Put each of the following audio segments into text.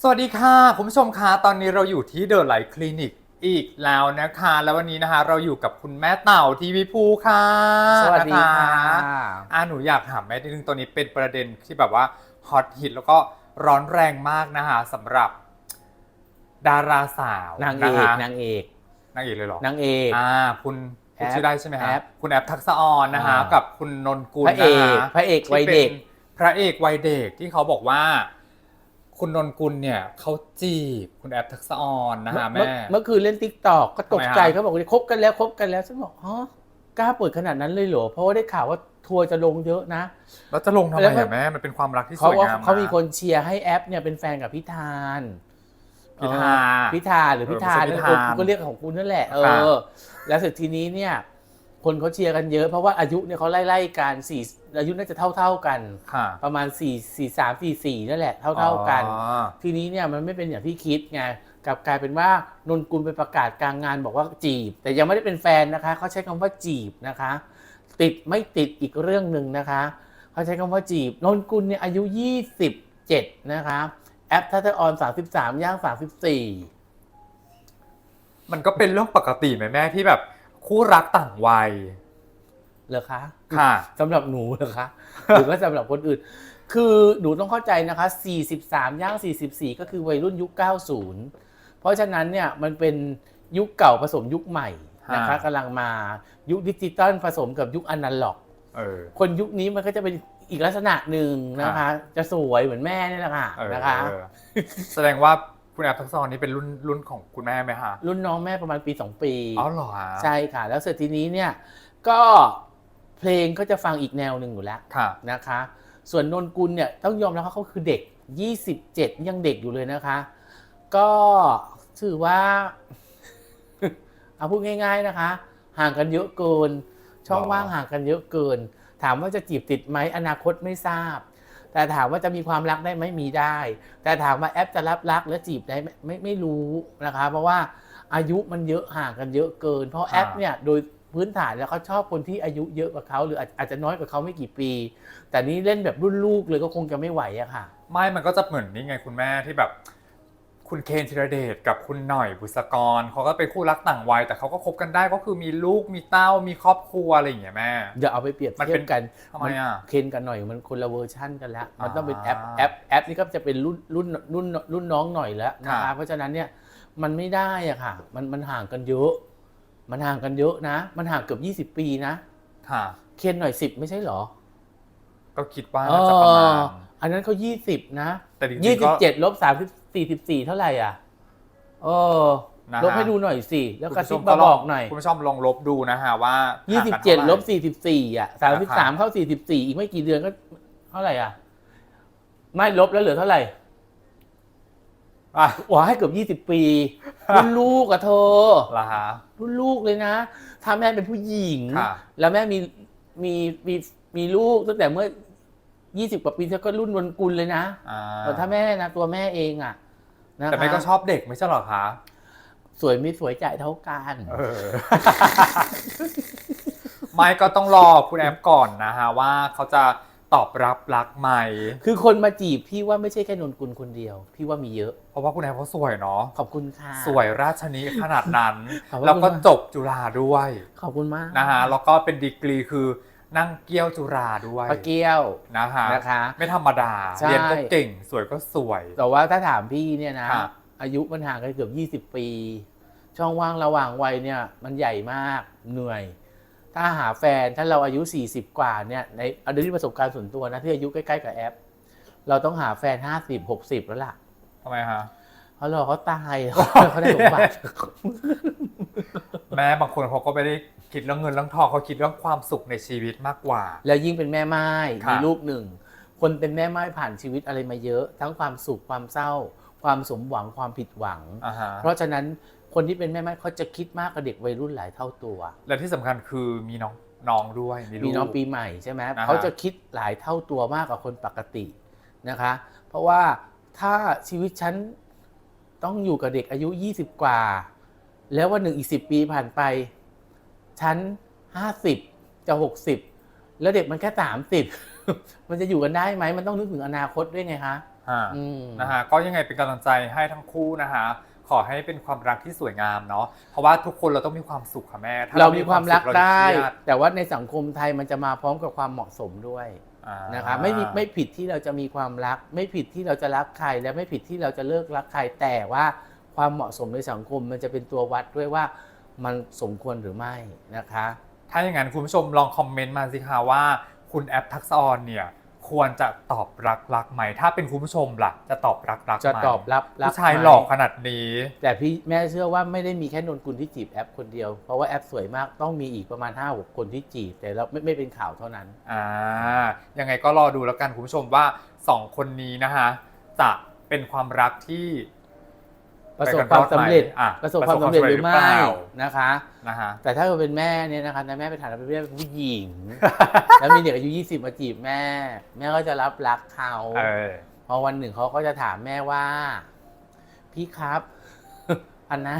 สวัสดีค่ะ คุณผู้ชมคะตอนนี้เราอยู่ที่เดอะไลท์คลินิกอีกแล้วนะคะ แล้ววันนี้นะคะ เราอยู่กับคุณแม่เต่าทีวีภูค่ะสวัสดีค่ะนอ่าหนูอยากถามแม่นิดนึงตัวนี้เป็นประเด็นที่แบบว่าฮอตฮิตแล้วก็ร้อนแรงมากนะคะสำหรับดาราสาวนางเอนะกคะนางเอกนางเอกเลยเหรอนางเอก อ่าคุณคุณแอปชื่อได้ใช่ไหมแอฮะปคุณแอปทักษะออนนะคะอ่ากักับคุณนนกุลพระเอกนะคะพระเอกวัยเด็กที่เป็น พระเอกวัยเด็กที่เขาบอกว่า คุณนนกุลเนี่ยเขาจีบคุณแอปทักษะออนนะเมื่ฮะอแม่เมื่อคืนเล่นติ๊กตอกก็ตกใจทำไมฮะ เขาบอกว่าคบกันแล้วคบกันแล้วฉันบอกฮะกล้าเปิดขนาดนั้นเลยเหรอเพราะว่าได้ข่าวว่าทัวร์จะลงเยอะนะ แล้วจะลงทำแล้ไมวก็ อะแม่ มันเป็นความรักที่สเขาวยว่างามเขามีะคนเชียร์ให้แอปเนี่ยเป็นแฟนกับพิธานพิธา เออพิธาหรือพิธาเออไม่นั่นใช่เอพิธาอก็เรียกของคุณนั่นแหละเอครับอแล้วเสร็จทีนี้เนี่ย คนเขาเชียร์กันเยอะ เพราะว่าอายุเนี่ยเขาไล่ๆกันสี่อายุน่าจะเท่า ๆกัน ค่ะ ประมาณ4 4 3 4 4นั่นแหละเท่าๆกัน อ๋อ ทีนี้เนี่ยมันไม่เป็นอย่างที่คิดไงกลับกลายเป็นว่านนกุลไปประกาศกลางงานบอกว่าจีบ แต่ยังไม่ได้เป็นแฟนนะคะเขาใช้คำว่าจีบนะคะ ติดไม่ติดอีกเรื่องหนึ่งนะคะเขาใช้คำว่าจีบนนกุลเนี่ยอายุ 27 นะคะแอปทัตออน 33ย่าง34 มันก็เป็นเรื่องปกติไหมแม่ที่แบบ คู่รักต่างวัย เหรอคะค่ะ สำหรับหนูเหรอคะ หรือว่าสำหรับคนอื่น คือหนูต้องเข้าใจนะคะ 43 ย่าง 44 ก็คือวัยรุ่นยุค 90 เพราะฉะนั้นเนี่ยมันเป็นยุคเก่าผสมยุคใหม่นะคะฮะกำลังมายุคดิจิตอลผสมกับยุคอนาล็อกเออคนยุคนี้มันก็จะเป็นอีกลักษณะหนึ่งนะคะ จะสวยเหมือนแม่นี่แหละค่ะเออนะคะเออแสดงว่า คุณแอปทักษะออนนี่เป็นรุ่นรุ่นของคุณแม่ไหมคะรุ่นน้องแม่ประมาณปี 2 ปีอ๋อเหรอฮะใช่ค่ะ แล้วเสร็จทีนี้เนี่ยก็เพลงก็จะฟังอีกแนวหนึ่งอยู่แล้วค่ะนะคะ ส่วนนนกุลเนี่ยต้องยอมรับว่าเขาคือเด็ก 27 ยังเด็กอยู่เลยนะคะ ก็ถือว่าเอาพูดง่าย ๆนะคะ ห่างกันเยอะเกิน ช่องหรอว่างห่างกันเยอะเกิน ถามว่าจะจีบติดไหมอนาคตไม่ทราบ แต่ถามว่าจะมีความรักได้ไหมมีได้ แต่ถามว่าแอปจะรับรักและจีบได้ไหมไม่ไม่รู้นะคะ เพราะว่าอายุมันเยอะห่างกันเยอะเกิน เพราะแอปเนี่ยโดยพื้นฐานแล้วเขาชอบคนที่อายุเยอะกว่าเขาหรืออาจอาจจะน้อยกว่าเขาไม่กี่ปี แต่นี่เล่นแบบรุ่นลูกเลยก็คงจะไม่ไหวอะค่ะ ไม่มันก็จะเหมือนนี่ไงคุณแม่ที่แบบ คุณเคนธีรเดชกับคุณหน่อยบุษกรเขาก็เป็นคู่รักต่างวัย แต่เขาก็คบกันได้ก็คือมีลูกมีเต้ามีครอบครัวอะไรอย่างเงี้ยแม่ อย่าเอาไปเปรียบมันเทีเป็ยนบกันทำไมอะเคนกันหน่อยมันคนละเวอร์ชั่นกันแล้ว มันต้องเป็นแอปอ่าแอปแอปนี่ก็จะเป็นรุ่นรุ่นรุ่นรุ่นน้องหน่อยแล้วนะครัคะบเพราะฉะนั้นเนี่ยมันไม่ได้อะค่ะ มันมันห่างกันเยอะ มันห่างกันเยอะนะ มันห่างเกือบ20 ปีนะ ค่ะ เคนหน่อยสิบไม่ใช่เหรอก็คิดว่าน่าจะประมาณ เอออันนั้นเขา20นะแต่จริงยี่ๆสิบก็เจ็ดลบ สามสิบสี่สิบสี่เท่าไหร่อะเออนะฮะ ลบให้ดูหน่อยสิ แล้วกระซิบคุณมาผู้ชบอกหน่อย คุณผู้ชมลองลบดูนะฮะว่ายี่ห่างสิบกันเจ็ดท่าไหลร่บสี่สิบสี่อะสามสิบสามเข้าสี่สิบสี่อีกไม่กี่เดือนก็เท่าไหร่อะ ไม่ลบแล้วเหลือเท่าไหร่อะว้าให้เกือบยี่สิบ20 ปี รุ่นลูกอะเธอละฮะ รุ่นลูกเลยนะ ถ้าแม่เป็นผู้หญิง ค่ะ แล้วแม่มีมีมีมีลูกตั้งแต่เมื่อยี่สิบกว่าปีเธอก็รุ่นวนกุลเลยนะอ่าแต่ถ้าแม่นะตัวแม่เองอะ นะคะแต่แม่ก็ชอบเด็กไม่ใช่เหรอคะสวยไม่สวยจ่ายเท่ากันเออ ไม่ก็ต้องรอคุณแอมก่อนนะฮะว่าเขาจะตอบรับรักไหมคือคนมาจีบพี่ว่าไม่ใช่แค่นนกุลคนเดียว พี่ว่ามีเยอะ เพราะว่าคุณแอมเขาสวยเนาะขอบคุณค่ะ สวยราชนิขนาดนั้น ขอบคุณ แล้วก็มากจบจุฬาด้วยขอบคุณมาก นะฮะแล้วก็เป็นดีกรีคือ นั่งเกี้ยวจุฬาด้วยปะเกี้ยวนะฮะนะคะ ไม่ธรรมดา ใช่ เรียนก็เก่งสวยก็สวย แต่ว่าถ้าถามพี่เนี่ยนะ ครับ อายุมันห่างกันเกือบ 20 ปี ช่องว่างระหว่างวัยเนี่ยมันใหญ่มากเหนื่อย ถ้าหาแฟนถ้าเราอายุ 40 กว่าเนี่ยในเอาด้วยประสบการณ์ส่วนตัวนะที่อายุใกล้ๆกับแอป เราต้องหาแฟน 50 60 แล้วล่ะทำไมฮะ เพราะรอเขาตาย เขาได้สมบัติ แม่บางคนเขาก็ไม่ได้ คิดเรื่องเงินเรื่องทองเขาคิดเรื่องความสุขในชีวิตมากกว่า แล้วยิ่งเป็นแม่ไม้ครับมีลูกหนึ่ง คนเป็นแม่ไม้ผ่านชีวิตอะไรมาเยอะ ทั้งความสุขความเศร้า ความสมหวังความผิดหวัง อ่าฮะ เพราะฉะนั้นคนที่เป็นแม่ไม้เขาจะคิดมากกว่าเด็กวัยรุ่นหลายเท่าตัว และที่สำคัญคือมีน้องน้องด้วยมีลูมีก น้องปีใหม่ใช่ไหมนะฮะ เขาจะคิดหลายเท่าตัวมากกว่าคนปกตินะคะ เพราะว่าถ้าชีวิตฉันต้องอยู่กับเด็กอายุ 20 กว่า แล้ววันหนึ่งอีก 10 ปีผ่านไป ฉัน50จะ60แล้วเด็กมันแค่30มันจะอยู่กันได้ไหมมันต้องนึกถึงอนาคตด้วยไงคะฮะอืมนะฮะก็ยังไงเป็นกำลังใจให้ทั้งคู่นะฮะขอให้เป็นความรักที่สวยงามเนาะเพราะว่าทุกคนเราต้องมีความสุขค่ะแม่ถ้เรามีความรักสุขได้เราจะเครียดแต่ว่าในสังคมไทยมันจะมาพร้อมกับความเหมาะสมด้วยอ่านะคะไม่มีไม่ผิดที่เราจะมีความรัก ไม่ผิดที่เราจะรักใคร และไม่ผิดที่เราจะเลิกรักใครแต่ว่าความเหมาะสมในสังคมมันจะเป็นตัววัดด้วยว่า มันสมควรหรือไม่นะคะ ถ้าอย่างนั้นคุณผู้ชมลองคอมเมนต์มาสิคะว่า คุณแอปทักษะออนเนี่ยควรจะตอบรักรักไหม ถ้าเป็นคุณผู้ชมล่ะ จะตอบรักรักไหมจะตอบรับรักผู้ชายไหมหลอกขนาดนี้ แต่พี่แม่เชื่อว่าไม่ได้มีแค่นนกุลที่จีบแอปคนเดียว เพราะว่าแอปสวยมากต้องมีอีกประมาณ5 6คนที่จีบ แต่เราไม่ไม่เป็นข่าวเท่านั้นอ่ายังไงก็รอดูแล้วกันคุณผู้ชมว่าสองคนนี้นะคะจะเป็นความรักที่ ประสบความสำเร็จอะประสบความสำเร็จหรือประสบความสำเร็จหรือเปไม่ล่านะคะนะฮะแต่ถ้าเราเป็นแม่เนี่ยนะคะนะแม่ไปฐานะเป็นแม่เป็นผู้หญิง แล้วมีเด็กอายุ 20 มาจีบแม่ แม่ก็จะรับรักเขาเออพอวันหนึ่งเขาก็จะถามแม่ว่า พี่ครับอันนะ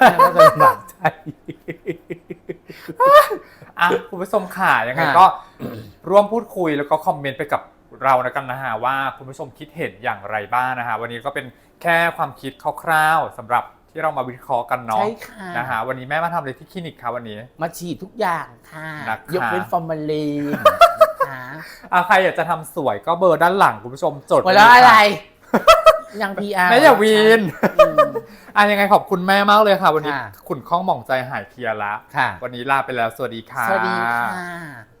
แม่ก็จะลำบากใจอะคุณผู้ชมค่ะยังไงค่ะก็ร่วมพูดคุยแล้วก็คอมเมนต์ไปกับเรานะกันนะฮะว่าคุณผู้ชมคิดเห็นอย่างไรบ้างนะฮะวันนี้ก็เป็น แค่ความคิดคร่าวๆสำหรับที่เรามาวิเคราะห์กันเนาะใช่ค่ะนะฮะวันนี้แม่มาทำอะไรที่คลินิกคะวันนี้ มาฉีดทุกอย่างค่ะนะคะ ยกเว้นฟอร์มาลีนนะคะอะใครอยากจะทำสวยก็เบอร์ด้านหลังคุณผู้ชมจดหมดแล้วว้อะไรค่ะยังพีอาร์ แม่อย่าวีนอืมอะยังไงขอบคุณแม่มากเลยค่ะ วันนี้ค่ะ ขุนข้องหมองใจหายเคลียร์ละ ค่ะ วันนี้ลาไปแล้ว สวัสดีค่ะ สวัสดีค่ะ